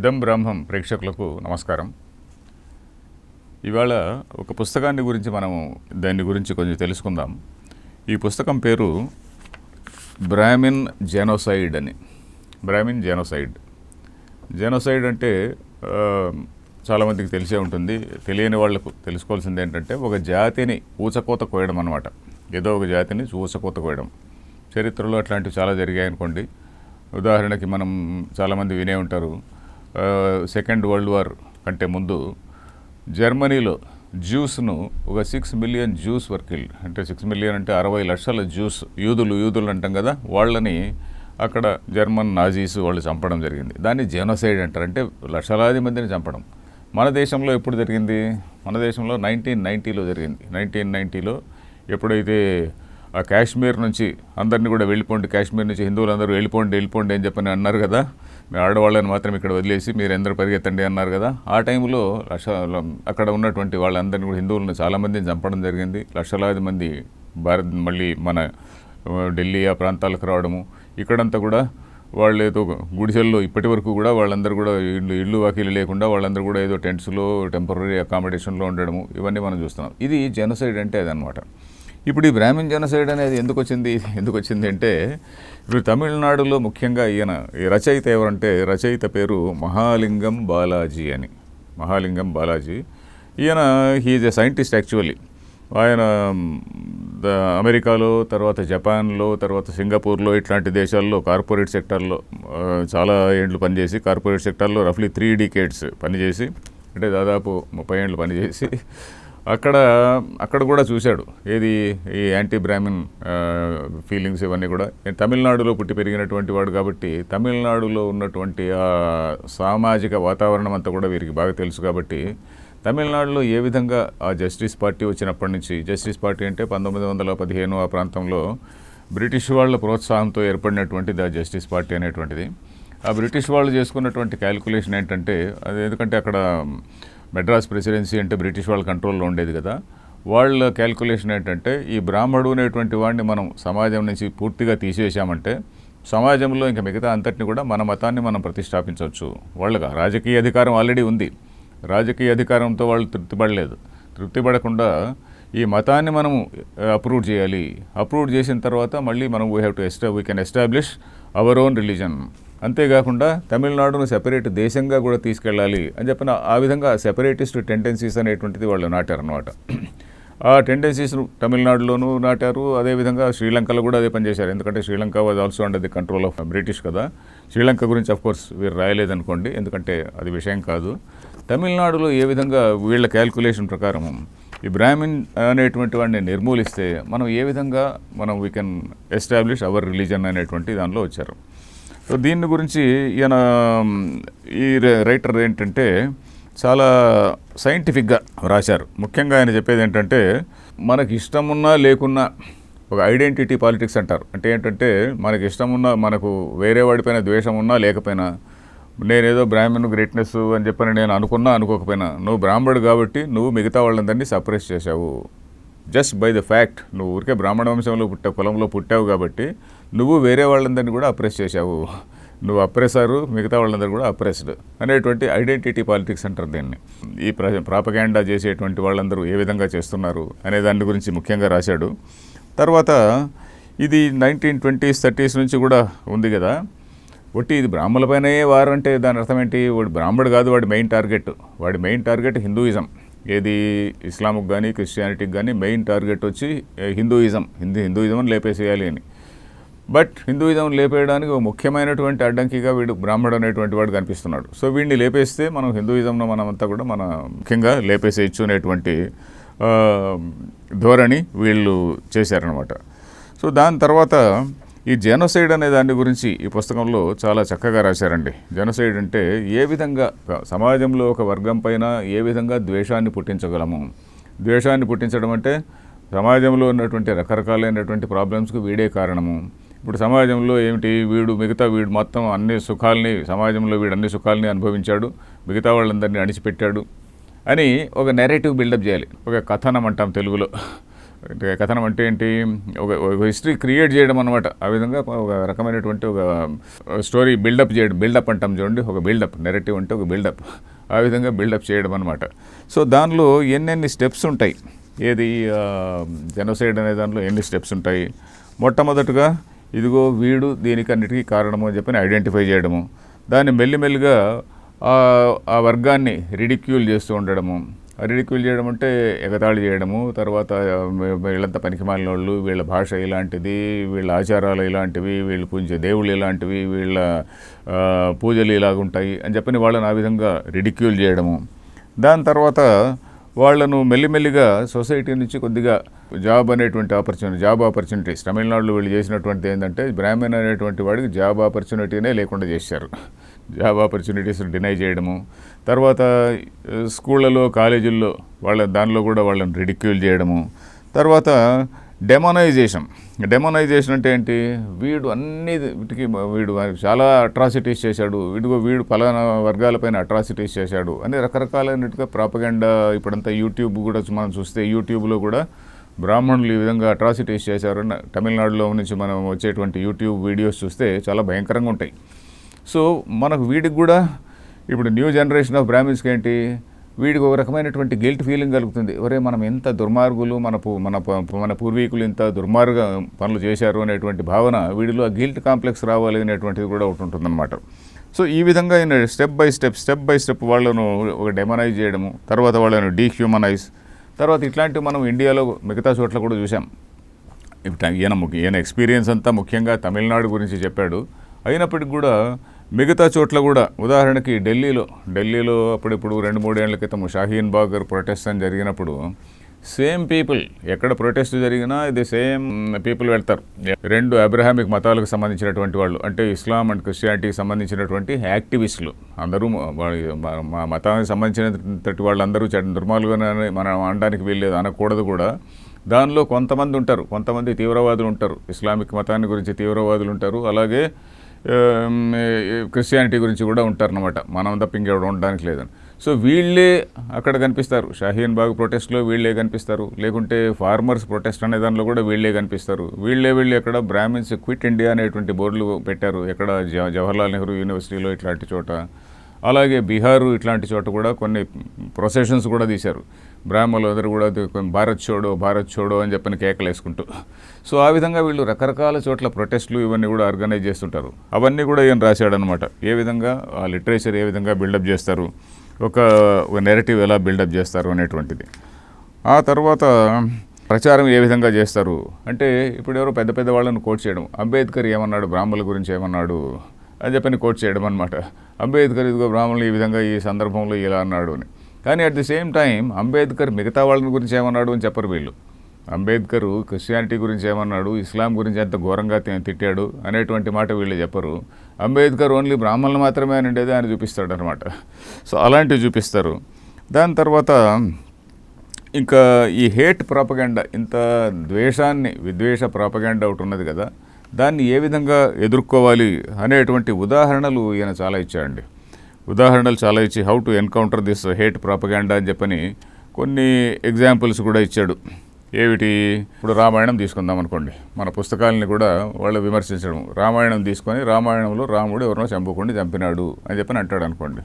ఇదం బ్రహ్మం ప్రేక్షకులకు నమస్కారం. ఇవాళ ఒక పుస్తకాన్ని గురించి మనం దాని గురించి కొంచెం తెలుసుకుందాం. ఈ పుస్తకం పేరు బ్రాహ్మిన్ జెనోసైడ్ అని. Brahmin genocide. జెనోసైడ్ అంటే చాలామందికి తెలిసే ఉంటుంది. తెలియని వాళ్ళకు తెలుసుకోవాల్సింది ఏంటంటే ఒక జాతిని ఊచకోత కోయడం అనమాట ఏదో ఒక జాతిని ఊచకోత కోయడం. చరిత్రలో అట్లాంటివి చాలా జరిగాయి అనుకోండి ఉదాహరణకి మనం చాలామంది వినే ఉంటారు. సెకండ్ వరల్డ్ వార్ కంటే ముందు జర్మనీలో జ్యూస్ను ఒక సిక్స్ మిలియన్ జ్యూస్ వర్కిల్ అంటే సిక్స్ మిలియన్ అంటే అరవై లక్షల జ్యూస్ యూదులు యూదులు అంటాం కదా వాళ్ళని అక్కడ జర్మన్ నాజీస్ వాళ్ళు చంపడం జరిగింది. దాన్ని జెనోసైడ్ అంటారు అంటే లక్షలాది మందిని చంపడం. మన దేశంలో ఎప్పుడు జరిగింది? మన దేశంలో నైన్టీన్ నైంటీలో జరిగింది. నైన్టీన్ నైంటీలో ఎప్పుడైతే ఆ కాశ్మీర్ నుంచి అందరినీ కూడా వెళ్ళిపోండి కాశ్మీర్ నుంచి హిందువులందరూ వెళ్ళిపోండి వెళ్ళిపోండి అని చెప్పని అన్నారు కదా. మీ ఆడవాళ్ళని మాత్రం ఇక్కడ వదిలేసి మీరు ఎందరూ పరిగెత్తండి అన్నారు కదా. ఆ టైంలో లక్ష అక్కడ ఉన్నటువంటి వాళ్ళందరినీ కూడా హిందువులను చాలామందిని చంపడం జరిగింది. లక్షలాది మంది భారత్ మళ్ళీ మన ఢిల్లీ ఆ ప్రాంతాలకు రావడము ఇక్కడంతా కూడా వాళ్ళు ఏదో గుడిసెల్లో ఇప్పటి వరకు కూడా వాళ్ళందరూ కూడా ఇల్లు ఇల్లు వాకిలు లేకుండా వాళ్ళందరూ కూడా ఏదో టెంట్స్లో టెంపరీ అకామిడేషన్లో ఉండడము ఇవన్నీ మనం చూస్తున్నాం. ఇది జనసైడ్ అంటే అదనమాట. ఇప్పుడు ఈ బ్రాహ్మణ్ జనసైడ్ అనేది ఎందుకు వచ్చింది? ఎందుకు వచ్చింది అంటే ఇప్పుడు తమిళనాడులో ముఖ్యంగా ఈయన ఈ రచయిత ఎవరంటే రచయిత పేరు మహాలింగం బాలాజీ అని. మహాలింగం బాలాజీ. ఈయన హీఈ్ ఎ సైంటిస్ట్ యాక్చువల్లీ ఆయన ద- అమెరికాలో తర్వాత జపాన్లో తర్వాత సింగపూర్లో ఇట్లాంటి దేశాల్లో కార్పొరేట్ సెక్టార్లో చాలా ఏండ్లు పనిచేసి కార్పొరేట్ సెక్టార్లో రఫ్లీ త్రీ డికేట్స్ పనిచేసి అంటే దాదాపు ముప్పై ఏండ్లు పనిచేసి అక్కడ అక్కడ కూడా చూశాడు. ఏది ఈ యాంటీ బ్రాహ్మిన్ ఫీలింగ్స్ ఇవన్నీ కూడా. నేను తమిళనాడులో పుట్టి పెరిగినటువంటి వాడు కాబట్టి తమిళనాడులో ఉన్నటువంటి ఆ సామాజిక వాతావరణం అంతా కూడా వీరికి బాగా తెలుసు కాబట్టి తమిళనాడులో ఏ విధంగా ఆ జస్టిస్ పార్టీ వచ్చినప్పటి నుంచి జస్టిస్ పార్టీ అంటే పంతొమ్మిది వందల పదిహేను ఆ ప్రాంతంలో బ్రిటిష్ వాళ్ళ ప్రోత్సాహంతో ఏర్పడినటువంటి ద జస్టిస్ పార్టీ అనేటువంటిది. ఆ బ్రిటిష్ వాళ్ళు చేసుకున్నటువంటి క్యాలిక్యులేషన్ ఏంటంటే అది ఎందుకంటే అక్కడ మెడ్రాస్ ప్రెసిడెన్సీ అంటే బ్రిటిష్ వాళ్ళ కంట్రోల్లో ఉండేది కదా. వాళ్ళ క్యాలిక్యులేషన్ ఏంటంటే ఈ బ్రాహ్మడు అనేటువంటి వాడిని మనం సమాజం నుంచి పూర్తిగా తీసేసామంటే సమాజంలో ఇంకా మిగతా అంతటిని కూడా మన మతాన్ని మనం ప్రతిష్టాపించవచ్చు. వాళ్ళకి రాజకీయ అధికారం ఆల్రెడీ ఉంది. రాజకీయ అధికారంతో వాళ్ళు తృప్తిపడలేదు. తృప్తిపడకుండా ఈ మతాన్ని మనం అప్రూవ్ చేయాలి. అప్రూవ్ చేసిన తర్వాత మళ్ళీ మనం we have to esta we can establish our own religion అంతేకాకుండా తమిళనాడును సెపరేట్ దేశంగా కూడా తీసుకెళ్ళాలి అని చెప్పిన ఆ విధంగా సెపరేటిస్ట్ టెండెన్సీస్ అనేటువంటిది వాళ్ళు నాటారనమాట ఆ టెండెన్సీస్ తమిళనాడులోనూ నాటారు అదేవిధంగా శ్రీలంకలో కూడా అదే పనిచేశారు ఎందుకంటే Sri Lanka was also under the control of British కదా. శ్రీలంక గురించి అఫ్ కోర్స్ వీరు రాయలేదనుకోండి ఎందుకంటే అది విషయం కాదు. తమిళనాడులో ఏ విధంగా వీళ్ళ క్యాల్కులేషన్ ప్రకారం ఈ బ్రాహ్మిన్ అనేటువంటి వాడిని నిర్మూలిస్తే మనం ఏ విధంగా మనం we can establish our religion అనేటువంటి దానిలో వచ్చారు. సో దీని గురించి ఈయన ఈ రైటర్ ఏంటంటే చాలా సైంటిఫిక్గా రాశారు. ముఖ్యంగా ఆయన చెప్పేది ఏంటంటే మనకి ఇష్టమున్నా లేకున్నా ఒక ఐడెంటిటీ పాలిటిక్స్ అంటారు. అంటే ఏంటంటే మనకి ఇష్టం ఉన్నా మనకు వేరే వాడిపైన ద్వేషం ఉన్నా లేకపోయినా నేనేదో బ్రాహ్మణ్ గ్రేట్నెస్ అని చెప్పని నేను అనుకున్నా అనుకోకపోయినా నువ్వు బ్రాహ్మణుడు కాబట్టి నువ్వు మిగతా వాళ్ళందరినీ సప్రెస్ చేశావు. జస్ట్ బై ద ఫ్యాక్ట్ నువ్వు ఊరికే బ్రాహ్మణ వంశంలో పుట్టావు కులంలో పుట్టావు కాబట్టి నువ్వు వేరే వాళ్ళందరినీ కూడా అప్రెస్ చేశావు. నువ్వు అప్రెసరు మిగతా వాళ్ళందరూ కూడా అప్రెస్డ్ అనేటువంటి ఐడెంటిటీ పాలిటిక్స్ అంటారు దీన్ని. ఈ ప్ర ప్రాపగాండా చేసేటువంటి వాళ్ళందరూ ఏ విధంగా చేస్తున్నారు అనే దాని గురించి ముఖ్యంగా రాశాడు. తర్వాత ఇది నైన్టీన్ ట్వంటీస్ థర్టీస్ నుంచి కూడా ఉంది కదా. ఒట్టి ఇది బ్రాహ్మణులపైనే వారు అంటే దాని అర్థం ఏంటి? వాడు బ్రాహ్మణుడు కాదు వాడి మెయిన్ టార్గెట్ వాడి మెయిన్ టార్గెట్ హిందూయిజం ఏది ఇస్లాంకి కానీ క్రిస్టియానిటీకి కానీ మెయిన్ టార్గెట్ వచ్చి హిందూయిజం హిందూ హిందూయిజం లేపేసేయాలి అని. బట్ హిందూయిజం లేపేయడానికి ఒక ముఖ్యమైనటువంటి అడ్డంకిగా వీడు బ్రాహ్మణుడు అనేటువంటి వాడు కనిపిస్తున్నాడు. సో వీడిని లేపేస్తే మనం హిందూయిజంను మనమంతా కూడా మన ముఖ్యంగా లేపేసేయచ్చు అనేటువంటి ధోరణి వీళ్ళు చేశారనమాట సో దాని తర్వాత ఈ జెనోసైడ్ అనే దాని గురించి ఈ పుస్తకంలో చాలా చక్కగా రాశారండి. జెనోసైడ్ అంటే ఏ విధంగా సమాజంలో ఒక వర్గం పైన ఏ విధంగా ద్వేషాన్ని పుట్టించగలము? ద్వేషాన్ని పుట్టించడం అంటే సమాజంలో ఉన్నటువంటి రకరకాలైనటువంటి ప్రాబ్లమ్స్కి వీడే కారణము. ఇప్పుడు సమాజంలో ఏమిటి? వీడు మిగతా వీడు మొత్తం అన్ని సుఖాలని సమాజంలో వీడు అన్ని సుఖాలని అనుభవించాడు మిగతా వాళ్ళందరినీ అణిచిపెట్టాడు అని ఒక నెరేటివ్ బిల్డప్ చేయాలి. ఒక కథనం అంటాం తెలుగులో. కథనం అంటే ఏంటి? ఒక ఒక హిస్టరీ క్రియేట్ చేయడం అనమాట ఆ విధంగా ఒక రకమైనటువంటి ఒక స్టోరీ బిల్డప్ చేయడం బిల్డప్ అంటాం చూడండి. ఒక బిల్డప్ నెరేటివ్ అంటే ఒక బిల్డప్ ఆ విధంగా బిల్డప్ చేయడం అనమాట సో దానిలో ఎన్నెన్ని స్టెప్స్ ఉంటాయి? ఏది? జెనోసైడ్ అనే దానిలో ఎన్ని స్టెప్స్ ఉంటాయి? మొట్టమొదటగా ఇదిగో వీడు దీనికన్నిటికీ కారణము అని చెప్పి ఐడెంటిఫై చేయడము. దాన్ని మెల్లిమెల్లిగా ఆ- వర్గాన్ని రిడిక్యూల్ చేస్తూ ఉండడము. రిడిక్యూల్ చేయడం అంటే ఎగతాళి చేయడము తర్వాత వీళ్ళంతా పనికిమాలిన వాళ్ళు వీళ్ళ భాష ఇలాంటిది వీళ్ళ ఆచారాలు ఇలాంటివి వీళ్ళు పూజే దేవుళ్ళు ఇలాంటివి వీళ్ళ పూజలు ఇలాగుంటాయి అని చెప్పని వాళ్ళని ఆ విధంగా రిడిక్యూల్ చేయడము. దాని తర్వాత వాళ్ళను మెల్లిమెల్లిగా సొసైటీ నుంచి కొద్దిగా జాబ్ అనేటువంటి ఆపర్చునిటీ జాబ్ ఆపర్చునిటీస్ తమిళనాడులో వీళ్ళు చేసినటువంటిది ఏంటంటే బ్రాహ్మణ్ అనేటువంటి వాడికి జాబ్ ఆపర్చునిటీనే లేకుండా చేశారు. జాబ్ ఆపర్చునిటీస్ డినై చేయడము. తర్వాత స్కూళ్ళలో కాలేజీల్లో వాళ్ళ దానిలో కూడా వాళ్ళని రిడిక్యూల్ చేయడము. తర్వాత డెమోనైజేషన్ డెమోనైజేషన్ అంటే ఏంటి? వీడు అన్ని వీటికి వీడు చాలా అట్రాసిటీస్ చేశాడు. వీడిగో వీడు ఫలానా వర్గాలపైన అట్రాసిటీస్ చేశాడు అని రకరకాలైనట్టుగా ప్రాపగెండా ఇప్పుడంతా యూట్యూబ్ కూడా మనం చూస్తే యూట్యూబ్లో కూడా బ్రాహ్మణులు ఈ విధంగా అట్రాసిటీస్ చేశారు. తమిళనాడులో నుంచి మనం వచ్చేటువంటి యూట్యూబ్ వీడియోస్ చూస్తే చాలా భయంకరంగా ఉంటాయి. సో మనకు వీడికి కూడా ఇప్పుడు న్యూ జనరేషన్ ఆఫ్ బ్రాహ్మిన్స్కి ఏంటి? వీడికి ఒక రకమైనటువంటి గిల్ట్ ఫీలింగ్ కలుగుతుంది. ఒరే మనం ఎంత దుర్మార్గులు మన పూ- మన మన పూర్వీకులు ఇంత దుర్మార్గ పనులు చేశారు అనేటువంటి భావన వీడిలో ఆ గిల్ట్ కాంప్లెక్స్ రావాలి అనేటువంటిది కూడా ఒకటి ఉంటుందన్నమాట. సో ఈ విధంగా step by step step by step వాళ్ళను ఒక డెమనైజ్ చేయడము తర్వాత వాళ్ళను డీహ్యూమనైజ్ తర్వాత ఇట్లాంటివి మనం ఇండియాలో మిగతా చోట్ల కూడా చూసాం ఇప్పుడు ఈయన ముఖ్య- ఈయన ఎక్స్పీరియన్స్ అంతా ముఖ్యంగా తమిళనాడు గురించి చెప్పాడు. అయినప్పటికీ కూడా మిగతా చోట్ల కూడా. ఉదాహరణకి ఢిల్లీలో ఢిల్లీలో అప్పుడిప్పుడు రెండు మూడేళ్ళ క్రితం షాహీన్ బాగ్ ప్రొటెస్ట్ అని జరిగినప్పుడు సేమ్ పీపుల్ ఎక్కడ ప్రొటెస్ట్ జరిగినా ఇది సేమ్ పీపుల్ వెళ్తారు. రెండు అబ్రహామిక్ మతాలకు సంబంధించినటువంటి వాళ్ళు అంటే ఇస్లాం అండ్ క్రిస్టియానిటీకి సంబంధించినటువంటి యాక్టివిస్టులు. అందరూ మా- మతానికి సంబంధించినటువంటి వాళ్ళందరూ అందరూ దుర్మార్గుగానే మనం అనడానికి వీల్లేదు అనకూడదు కూడా. దానిలో కొంతమంది ఉంటారు కొంతమంది తీవ్రవాదులు ఉంటారు. ఇస్లామిక్ మతాన్ని గురించి తీవ్రవాదులు ఉంటారు. అలాగే క్రిస్టియానిటీ గురించి కూడా ఉంటారనమాట మనం తప్ప ఇంకెవడ ఉండడానికి లేదని. సో వీళ్ళే అక్కడ కనిపిస్తారు. షాహీన్ బాగ్ ప్రొటెస్ట్లో వీళ్ళే కనిపిస్తారు. లేకుంటే ఫార్మర్స్ ప్రొటెస్ట్ అనే దానిలో కూడా వీళ్ళే కనిపిస్తారు. వీళ్ళే వీళ్ళు ఎక్కడ బ్రాహ్మిన్స్ క్విట్ ఇండియా అనేటువంటి బోర్డులు పెట్టారు. ఎక్కడ జవహర్లాల్ నెహ్రూ యూనివర్సిటీలో ఇట్లాంటి చోట. అలాగే బీహారు ఇట్లాంటి చోట కూడా కొన్ని ప్రొసెషన్స్ కూడా తీశారు. బ్రాహ్మణులు అందరూ కూడా భారత్ చోడో భారత్ చోడో అని చెప్పని కేకలు వేసుకుంటూ. సో ఆ విధంగా వీళ్ళు రకరకాల చోట్ల ప్రొటెస్ట్లు ఇవన్నీ కూడా ఆర్గనైజ్ చేస్తుంటారు. అవన్నీ కూడా ఈయన రాశాడనమాట ఏ విధంగా ఆ లిటరేచర్ ఏ విధంగా బిల్డప్ చేస్తారు ఒక ఒక నెరేటివ్ ఎలా బిల్డప్ చేస్తారు అనేటువంటిది. ఆ తర్వాత ప్రచారం ఏ విధంగా చేస్తారు అంటే ఇప్పుడు ఎవరో పెద్ద పెద్ద వాళ్ళని కోట్ చేయడం అంబేద్కర్ ఏమన్నాడు బ్రాహ్మణుల గురించి ఏమన్నాడు అని చెప్పని కోట్ చేయడం అనమాట అంబేద్కర్ ఇదిగో బ్రాహ్మణులు ఈ విధంగా ఈ సందర్భంలో ఇలా అన్నాడు అని. కానీ at the same time Ambedkar మిగతా వాళ్ళని గురించి ఏమన్నాడు అని చెప్పరు వీళ్ళు. అంబేద్కర్ క్రిస్టియానిటీ గురించి ఏమన్నాడు ఇస్లాం గురించి ఎంత ఘోరంగా తిట్టాడు అనేటువంటి మాట వీళ్ళు చెప్పరు. అంబేద్కర్ ఓన్లీ బ్రాహ్మణులు మాత్రమే అని ఉండేది ఆయన చూపిస్తాడు అనమాట సో అలాంటివి చూపిస్తారు. దాని తర్వాత ఇంకా ఈ హేట్ ప్రాపగెండా ఇంత ద్వేషాన్ని విద్వేష ప్రాపగెండా ఒకటి ఉన్నది కదా దాన్ని ఏ విధంగా ఎదుర్కోవాలి అనేటువంటి ఉదాహరణలు ఈయన చాలా ఇచ్చాడండి. ఉదాహరణలు చాలా ఇచ్చి how to encounter this hate propaganda అని చెప్పని కొన్ని ఎగ్జాంపుల్స్ కూడా ఇచ్చాడు. ఏమిటి ఇప్పుడు రామాయణం తీసుకుందాం అనుకోండి. మన పుస్తకాలని కూడా వాళ్ళు విమర్శించడం. రామాయణం తీసుకొని రామాయణంలో రాముడు ఎవరినో చంపుకొని చంపినాడు అని చెప్పని అంటాడు అనుకోండి.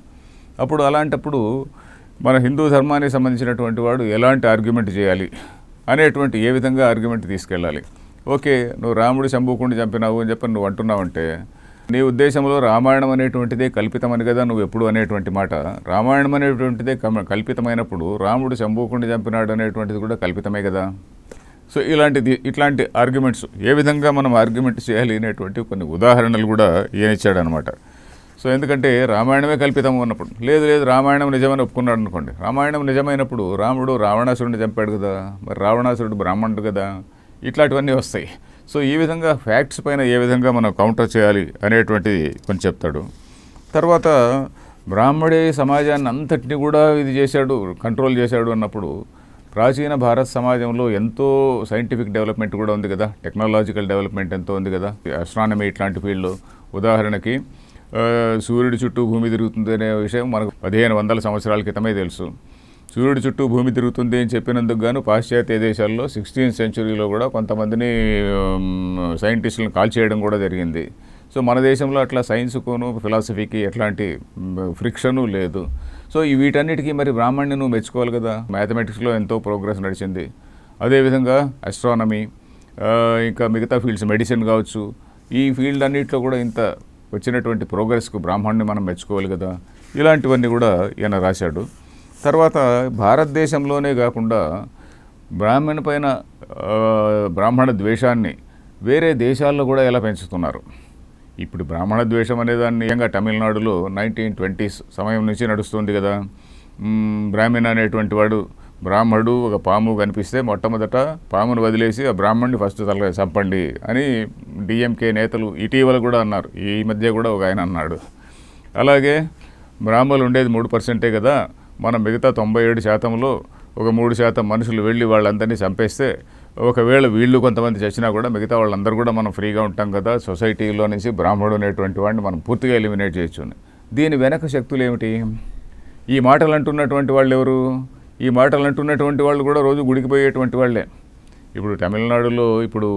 అప్పుడు అలాంటప్పుడు మన హిందూ ధర్మానికి సంబంధించినటువంటి వాడు ఎలాంటి ఆర్గ్యుమెంట్ చేయాలి? అనేటువంటి ఏ విధంగా ఆర్గ్యుమెంట్ తీసుకెళ్ళాలి? ఓకే నువ్వు రాముడు చంపుకుండా చంపినావు అని చెప్పి నువ్వు అంటున్నావంటే నీ ఉద్దేశంలో రామాయణం అనేటువంటిదే కల్పితమని కదా నువ్వు ఎప్పుడు అనేటువంటి మాట? రామాయణం అనేటువంటిదే కమ- కల్పితమైనప్పుడు రాముడు చంపుకుండా చంపినాడు అనేటువంటిది కూడా కల్పితమే కదా? సో ఇలాంటిది ఇట్లాంటి ఆర్గ్యుమెంట్స్ ఏ విధంగా మనం ఆర్గ్యుమెంట్ చేయాలి అనేటువంటి కొన్ని ఉదాహరణలు కూడా ఈయన ఇచ్చాడనమాట. సో ఎందుకంటే రామాయణమే కల్పితం ఉన్నప్పుడు లేదు లేదు రామాయణం నిజమని ఒప్పుకున్నాడు అనుకోండి. రామాయణం నిజమైనప్పుడు రాముడు రావణాసురుడిని చంపాడు కదా? మరి రావణాసురుడు బ్రాహ్మణుడు కదా? ఇట్లాంటివన్నీ వస్తాయి. సో ఈ విధంగా ఫ్యాక్ట్స్ పైన ఏ విధంగా మనం కౌంటర్ చేయాలి అనేటువంటిది కొంచెం చెప్తాడు. తర్వాత బ్రాహ్మడే సమాజాన్ని అంతటిని కూడా ఇది చేశాడు కంట్రోల్ చేశాడు అన్నప్పుడు ప్రాచీన భారత సమాజంలో ఎంతో సైంటిఫిక్ డెవలప్మెంట్ కూడా ఉంది కదా. టెక్నాలజికల్ డెవలప్మెంట్ ఎంతో ఉంది కదా. అస్ట్రానమీ ఇట్లాంటి ఫీల్డ్లో ఉదాహరణకి సూర్యుడి చుట్టూ భూమి తిరుగుతుంది అనే విషయం మనకు పదిహేను వందల సంవత్సరాల క్రితమే తెలుసు. సూర్యుడి చుట్టూ భూమి తిరుగుతుంది అని చెప్పినందుకు గాను పాశ్చాత్య దేశాల్లో సిక్స్టీన్త్ సెంచురీలో కూడా కొంతమందిని సైంటిస్టులను కాల్ చేయడం కూడా జరిగింది. సో మన దేశంలో అట్లా సైన్స్కును ఫిలాసఫీకి ఎట్లాంటి ఫ్రిక్షను లేదు. సో ఈ వీటన్నిటికీ మరి బ్రాహ్మణ్ని నువ్వు మెచ్చుకోవాలి కదా? మ్యాథమెటిక్స్లో ఎంతో ప్రోగ్రెస్ నడిచింది. అదేవిధంగా అస్ట్రానమీ ఇంకా మిగతా ఫీల్డ్స్ మెడిసిన్ కావచ్చు. ఈ ఫీల్డ్ అన్నింటిలో కూడా ఇంత వచ్చినటువంటి ప్రోగ్రెస్కు బ్రాహ్మణ్ని మనం మెచ్చుకోవాలి కదా? ఇలాంటివన్నీ కూడా ఈయన రాశాడు. తర్వాత భారతదేశంలోనే కాకుండా బ్రాహ్మణ పైన బ్రాహ్మణ ద్వేషాన్ని వేరే దేశాల్లో కూడా ఎలా పెంచుతున్నారు? ఇప్పుడు బ్రాహ్మణ ద్వేషం అనే దాన్ని నిజంగా తమిళనాడులో నైన్టీన్ ట్వంటీస్ సమయం నుంచి నడుస్తుంది కదా. బ్రాహ్మణ అనేటువంటి వాడు బ్రాహ్మడు ఒక పాము కనిపిస్తే మొట్టమొదట పామును వదిలేసి ఆ బ్రాహ్మణ్ణి ఫస్ట్ తల చంపండి అని డిఎంకే నేతలు ఇటీవల కూడా అన్నారు. ఈ మధ్య కూడా ఒక ఆయన అన్నాడు. అలాగే బ్రాహ్మణులు ఉండేది మూడు పర్సెంటే కదా. మనం మిగతా తొంభై ఏడు శాతంలో ఒక మూడు శాతం మనుషులు వెళ్ళి వాళ్ళందరినీ చంపేస్తే ఒకవేళ వీళ్ళు కొంతమంది చచ్చినా కూడా మిగతా వాళ్ళందరూ కూడా మనం ఫ్రీగా ఉంటాం కదా. సొసైటీలో నుంచి బ్రాహ్మణుడు అనేటువంటి వాడిని మనం పూర్తిగా ఎలిమినేట్ చేయొచ్చు దీని వెనక శక్తులు ఏమిటి? ఈ మాటలు అంటున్నటువంటి వాళ్ళు ఎవరు? ఈ మాటలు అంటున్నటువంటి వాళ్ళు కూడా రోజు గుడికిపోయేటువంటి వాళ్ళే. ఇప్పుడు తమిళనాడులో ఇప్పుడు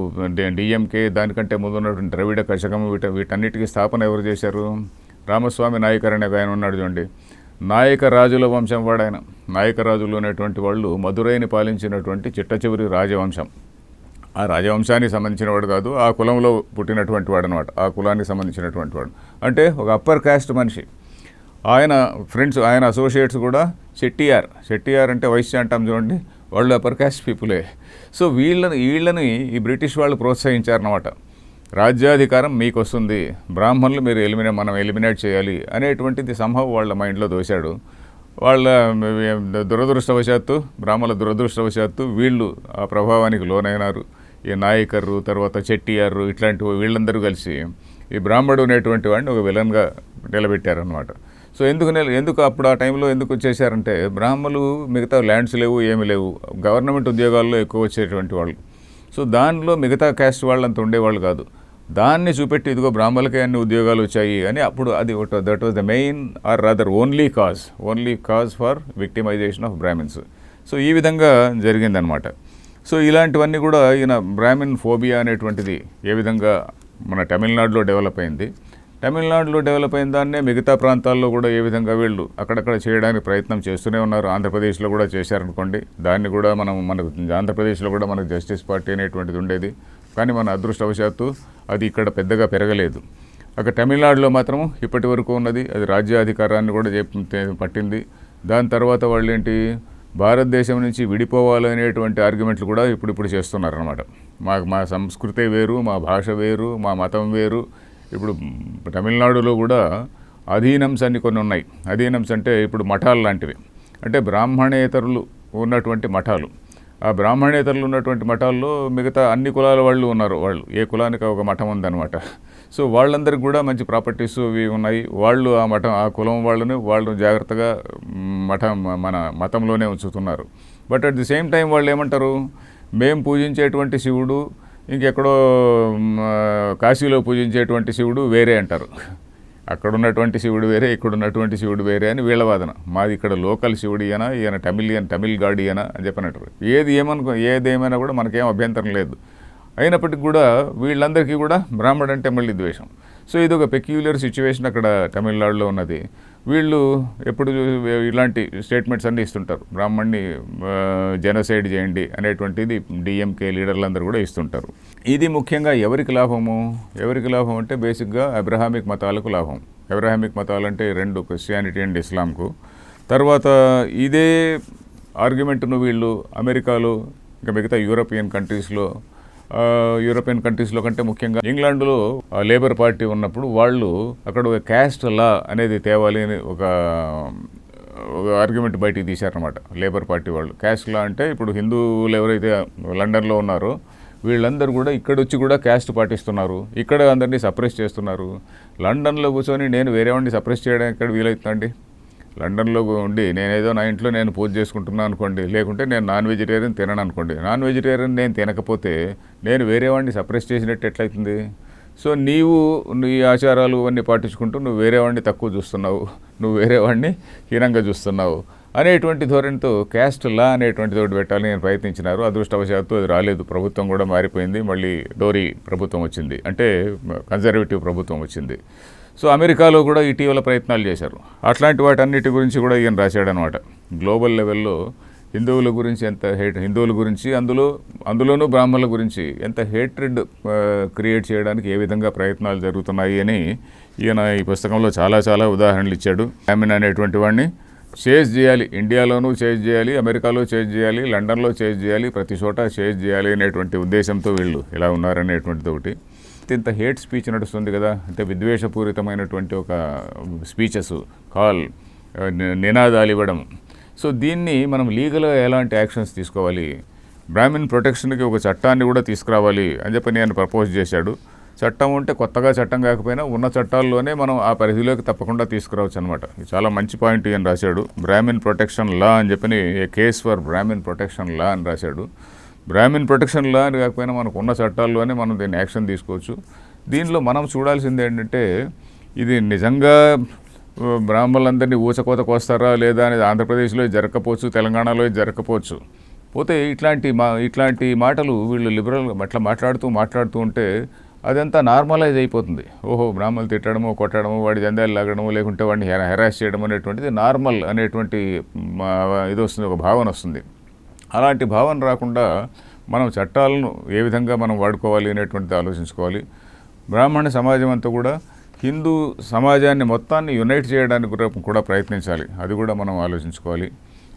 డిఎంకే దానికంటే ముందు ఉన్నటువంటి ద్రవిడ కషకం వీట వీటన్నిటికీ స్థాపన ఎవరు చేశారు? రామస్వామి నాయకర్ అనే ఆయన ఉన్నాడు చూడండి. నాయక రాజుల వంశం వాడాయన. నాయకరాజులు అనేటువంటి వాళ్ళు మధురైని పాలించినటువంటి చిట్ట చివరి రాజవంశం. ఆ రాజవంశానికి సంబంధించిన వాడు కాదు ఆ కులంలో పుట్టినటువంటి వాడు అనమాట ఆ కులానికి సంబంధించినటువంటి వాడు. అంటే ఒక అప్పర్ కాస్ట్ మనిషి. ఆయన ఫ్రెండ్స్ ఆయన అసోసియేట్స్ కూడా చెట్టిఆర్ చెట్టిఆర్ అంటే వైశ్య అంటాం చూడండి వాళ్ళు అప్పర్ కాస్ట్ పీపులే సో వీళ్ళని వీళ్ళని ఈ బ్రిటిష్ వాళ్ళు ప్రోత్సహించారన్నమాట. రాజ్యాధికారం మీకు వస్తుంది బ్రాహ్మణులు మీరు ఎలిమినే మనం ఎలిమినేట్ చేయాలి అనేటువంటిది సంభవం వాళ్ళ మైండ్లో దోశాడు. వాళ్ళ దురదృష్టవశాత్తు బ్రాహ్మణుల దురదృష్టవశాత్తు వీళ్ళు ఆ ప్రభావానికి లోనైనారు. ఈ నాయకరు తర్వాత చెట్టియారు ఇట్లాంటి వీళ్ళందరూ కలిసి ఈ బ్రాహ్మడు అనేటువంటి వాడిని ఒక విలన్గా నిలబెట్టారనమాట సో ఎందుకు నిల ఎందుకు అప్పుడు ఆ టైంలో ఎందుకు వచ్చేసారంటే బ్రాహ్మణులు మిగతా ల్యాండ్స్ లేవు ఏమి లేవు. గవర్నమెంట్ ఉద్యోగాల్లో ఎక్కువ వచ్చేటువంటి వాళ్ళు. సో దానిలో మిగతా క్యాస్ట్ వాళ్ళు అంత ఉండేవాళ్ళు కాదు. దాన్ని చూపెట్టి ఇదిగో బ్రాహ్మణులకే అన్ని ఉద్యోగాలు వచ్చాయి అని అప్పుడు అది that was the main or rather only cause only cause for victimisation of Brahmins so ఈ విధంగా జరిగిందనమాట సో ఇలాంటివన్నీ కూడా ఈయన బ్రాహ్మిన్ ఫోబియా అనేటువంటిది ఏ విధంగా మన తమిళనాడులో డెవలప్ అయింది. తమిళనాడులో డెవలప్ అయిన దాన్నే మిగతా ప్రాంతాల్లో కూడా ఏ విధంగా వీళ్ళు అక్కడక్కడ చేయడానికి ప్రయత్నం చేస్తూనే ఉన్నారు. ఆంధ్రప్రదేశ్లో కూడా చేశారనుకోండి. దాన్ని కూడా మనం మనకు ఆంధ్రప్రదేశ్లో కూడా మనకు జస్టిస్ పార్టీ అనేటువంటిది ఉండేది. కానీ మన అదృష్టవశాత్తు అది ఇక్కడ పెద్దగా పెరగలేదు. అక్కడ తమిళనాడులో మాత్రం ఇప్పటి వరకు ఉన్నది అది రాజ్యాధికారాన్ని కూడా చెప్- పట్టింది. దాని తర్వాత వాళ్ళు ఏంటి భారతదేశం నుంచి విడిపోవాలనేటువంటి ఆర్గ్యుమెంట్లు కూడా ఇప్పుడు ఇప్పుడు చేస్తున్నారనమాట మా మా సంస్కృతే వేరు మా భాష వేరు మా మతం వేరు. ఇప్పుడు తమిళనాడులో కూడా అధీనంస్ అన్ని కొన్ని ఉన్నాయి. అధీనంస్ అంటే ఇప్పుడు మఠాలు లాంటివి. అంటే బ్రాహ్మణేతరులు ఉన్నటువంటి మఠాలు. ఆ బ్రాహ్మణేతరులు ఉన్నటువంటి మఠాల్లో మిగతా అన్ని కులాల వాళ్ళు ఉన్నారు వాళ్ళు. ఏ కులానికి ఒక మఠం ఉందన్నమాట. సో వాళ్ళందరికీ కూడా మంచి ప్రాపర్టీస్ ఇవి ఉన్నాయి. వాళ్ళు ఆ మఠం ఆ కులం వాళ్ళని వాళ్ళు జాగ్రత్తగా మఠం మన మతంలోనే ఉంచుతున్నారు. But at the same time వాళ్ళు ఏమంటారు? మేము పూజించేటువంటి శివుడు ఇంకెక్కడో కాశీలో పూజించేటువంటి శివుడు వేరే అంటారు. అక్కడ ఉన్నటువంటి శివుడు వేరే ఇక్కడ ఉన్నటువంటి శివుడు వేరే అని వీళ్ళ వాదన. మాది ఇక్కడ లోకల్ శివుడు ఈయన ఈయన తమిళియన్ తమిళ్ గాడి అయినా అని చెప్పినట్టు. ఏది ఏమనుకో ఏది ఏమైనా కూడా మనకేం అభ్యంతరం లేదు. అయినప్పటికీ కూడా వీళ్ళందరికీ కూడా బ్రాహ్మడు అంటే మళ్ళీ ద్వేషం. సో ఇది ఒక పెక్యులర్ సిచ్యువేషన్ అక్కడ తమిళనాడులో ఉన్నది. వీళ్ళు ఎప్పుడు ఇలాంటి స్టేట్మెంట్స్ అన్నీ ఇస్తుంటారు. బ్రాహ్మణ్ణి జనసైడ్ చేయండి అనేటువంటిది డిఎంకే లీడర్లందరూ కూడా ఇస్తుంటారు. ఇది ముఖ్యంగా ఎవరికి లాభము? ఎవరికి లాభం అంటే బేసిక్గా అబ్రహామిక్ మతాలకు లాభం. అబ్రహామిక్ మతాలు అంటే రెండు క్రిస్టియానిటీ అండ్ ఇస్లాంకు. తర్వాత ఇదే ఆర్గ్యుమెంట్ను వీళ్ళు అమెరికాలో ఇంకా మిగతా యూరోపియన్ కంట్రీస్లో యూరోపియన్ కంట్రీస్లో కంటే ముఖ్యంగా ఇంగ్లాండ్లో ఆ, లేబర్ పార్టీ ఉన్నప్పుడు వాళ్ళు అక్కడ ఒక క్యాస్ట్ లా అనేది తేవాలి అని ఒక ఒక ఆర్గ్యుమెంట్ బయటికి తీశారనమాట లేబర్ పార్టీ వాళ్ళు. క్యాస్ట్ లా అంటే ఇప్పుడు హిందువులు ఎవరైతే లండన్లో ఉన్నారో వీళ్ళందరూ కూడా ఇక్కడ వచ్చి కూడా క్యాస్ట్ పాటిస్తున్నారు. ఇక్కడ అందరినీ సప్రెస్ చేస్తున్నారు. లండన్లో కూర్చొని నేను వేరే వాడిని సప్రెస్ చేయడానికి ఇక్కడ వీలవుతుందండి లండన్లో ఉండి నేనేదో నా ఇంట్లో నేను పూజ చేసుకుంటున్నాను అనుకోండి లేకుంటే నేను నాన్ వెజిటేరియన్ తినను అనుకోండి. నాన్ వెజిటేరియన్ నేను తినకపోతే నేను వేరే వాడిని సప్రెస్ చేసినట్టు ఎట్లయితుంది? సో నీవు నీ ఆచారాలు అన్నీ పాటించుకుంటూ నువ్వు వేరే వాడిని తక్కువ చూస్తున్నావు. నువ్వు వేరే వాడిని హీనంగా చూస్తున్నావు. అనేటువంటి ధోరణితో క్యాస్ట్ లా అనేటువంటి తోటి పెట్టాలని నేను ప్రయత్నించినారు. అదృష్టవశాత్తు అది రాలేదు. ప్రభుత్వం కూడా మారిపోయింది. మళ్ళీ డోరీ ప్రభుత్వం వచ్చింది. అంటే కన్జర్వేటివ్ ప్రభుత్వం వచ్చింది. సో అమెరికాలో కూడా ఇటీవల ప్రయత్నాలు చేశారు. అట్లాంటి వాటన్నిటి గురించి కూడా ఈయన రాశాడనమాట. గ్లోబల్ లెవెల్లో హిందువుల గురించి ఎంత హేట్ హిందువుల గురించి అందులో అందులోనూ బ్రాహ్మణుల గురించి ఎంత హేట్రెడ్ క్రియేట్ చేయడానికి ఏ విధంగా ప్రయత్నాలు జరుగుతున్నాయి అని ఈయన ఈ పుస్తకంలో చాలా చాలా ఉదాహరణలు ఇచ్చాడు. ఆమెన్ అనేటువంటి వాడిని. చేజ్ చేయాలి ఇండియాలోనూ చేజ్ చేయాలి అమెరికాలో చేజ్ చేయాలి లండన్లో చేజ్ చేయాలి ప్రతి చోట చేజ్ చేయాలి అనేటువంటి ఉద్దేశంతో వీళ్ళు ఇలా ఉన్నారనేటువంటిది ఒకటి. ఇంత హేట్ స్పీచ్ నడుస్తుంది కదా అంటే విద్వేషపూరితమైనటువంటి ఒక స్పీచెస్ కాల్ నినాదాలు ఇవ్వడం సో దీన్ని మనం లీగల్గా ఎలాంటి యాక్షన్స్ తీసుకోవాలి? బ్రాహ్మిన్ ప్రొటెక్షన్కి ఒక చట్టాన్ని కూడా తీసుకురావాలి అని చెప్పి నేను ప్రపోజ్ చేశాడు. చట్టం ఉంటే కొత్తగా చట్టం కాకపోయినా ఉన్న చట్టాల్లోనే మనం ఆ పరిధిలోకి తప్పకుండా తీసుకురావచ్చు అనమాట చాలా మంచి పాయింట్ ఈయన రాశాడు. బ్రాహ్మిన్ ప్రొటెక్షన్ లా అని చెప్పని a case for Brahmin protection law అని రాశాడు. బ్రాహ్మిన్ ప్రొటెక్షన్ లా అని కాకపోయినా మనకు ఉన్న చట్టాల్లోనే మనం దీన్ని యాక్షన్ తీసుకోవచ్చు. దీనిలో మనం చూడాల్సింది ఏంటంటే ఇది నిజంగా బ్రాహ్మణులందరినీ ఊచకోత కోస్తారా లేదా అనేది ఆంధ్రప్రదేశ్లో జరగకపోవచ్చు తెలంగాణలో జరగకపోవచ్చు. పోతే ఇట్లాంటి మా ఇట్లాంటి మాటలు వీళ్ళు లిబరల్ అట్లా మాట్లాడుతూ మాట్లాడుతూ ఉంటే అదంతా నార్మలైజ్ అయిపోతుంది. ఓహో బ్రాహ్మణులు తిట్టడము కొట్టడము వాడి జందాలు లాగడము లేకుంటే వాడిని హెరా హెరాస్ చేయడం అనేటువంటిది నార్మల్ అనేటువంటి ఇది వస్తుంది ఒక భావన వస్తుంది. అలాంటి భావన రాకుండా మనం చట్టాలను ఏ విధంగా మనం వాడుకోవాలి అనేటువంటిది ఆలోచించుకోవాలి. బ్రాహ్మణ సమాజం అంతా కూడా హిందూ సమాజాన్ని మొత్తాన్ని యునైట్ చేయడానికి కూడా ప్రయత్నించాలి. అది కూడా మనం ఆలోచించుకోవాలి.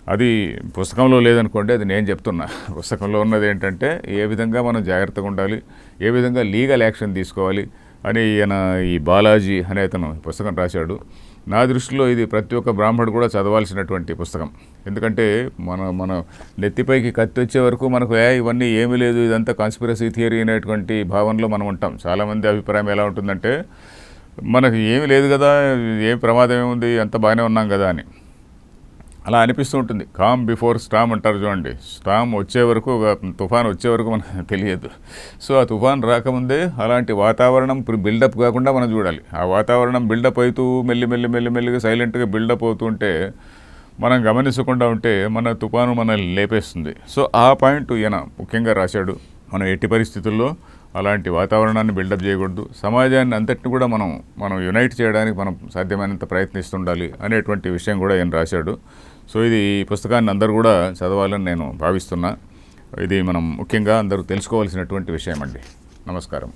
అది పుస్తకంలో లేదనుకోండి అది నేను చెప్తున్నా. పుస్తకంలో ఉన్నది ఏంటంటే ఏ విధంగా మనం జాగ్రత్తగా ఉండాలి ఏ విధంగా లీగల్ యాక్షన్ తీసుకోవాలి అని ఈయన ఈ బాలాజీ అనే అతను పుస్తకం రాశాడు. నా దృష్టిలో ఇది ప్రతి ఒక్క బ్రాహ్మణుడు కూడా చదవాల్సినటువంటి పుస్తకం. ఎందుకంటే మన మన నెత్తిపైకి కత్తి వచ్చే వరకు మనకు ఏ ఇవన్నీ ఏమీ లేదు ఇదంతా కాన్స్పిరసీ థియరీ అనేటువంటి భావనలో మనం ఉంటాం. చాలామంది అభిప్రాయం ఎలా ఉంటుందంటే మనకు ఏమీ లేదు కదా ఏం ప్రమాదం ఏముంది అంత బాగానే ఉన్నాం కదా అని. అలా అనిపిస్తూ ఉంటుంది. కామ్ బిఫోర్ స్టామ్ అంటారు చూడండి. స్టామ్ వచ్చే వరకు ఒక తుఫాన్ వచ్చే వరకు మనకు తెలియదు. సో ఆ తుఫాన్ రాకముందే అలాంటి వాతావరణం బిల్డప్ కాకుండా మనం చూడాలి. ఆ వాతావరణం బిల్డప్ అవుతూ మెల్లి మెల్లి మెల్లి మెల్లిగా సైలెంట్గా బిల్డప్ అవుతుంటే మనం గమనించకుండా ఉంటే మన తుఫాను మనల్ని లేపేస్తుంది. సో ఆ పాయింట్ ఈయన ముఖ్యంగా రాశాడు. మనం ఎట్టి పరిస్థితుల్లో అలాంటి వాతావరణాన్ని బిల్డప్ చేయకూడదు. సమాజాన్ని అంతటిని కూడా మనం మనం యునైట్ చేయడానికి మనం సాధ్యమైనంత ప్రయత్నిస్తుండాలి అనేటువంటి విషయం కూడా ఈయన రాశాడు. సో ఇది ఈ పుస్తకాన్ని అందరూ కూడా చదవాలని నేను భావిస్తున్నా. ఇది మనం ముఖ్యంగా అందరూ తెలుసుకోవాల్సినటువంటి విషయం అండి నమస్కారం.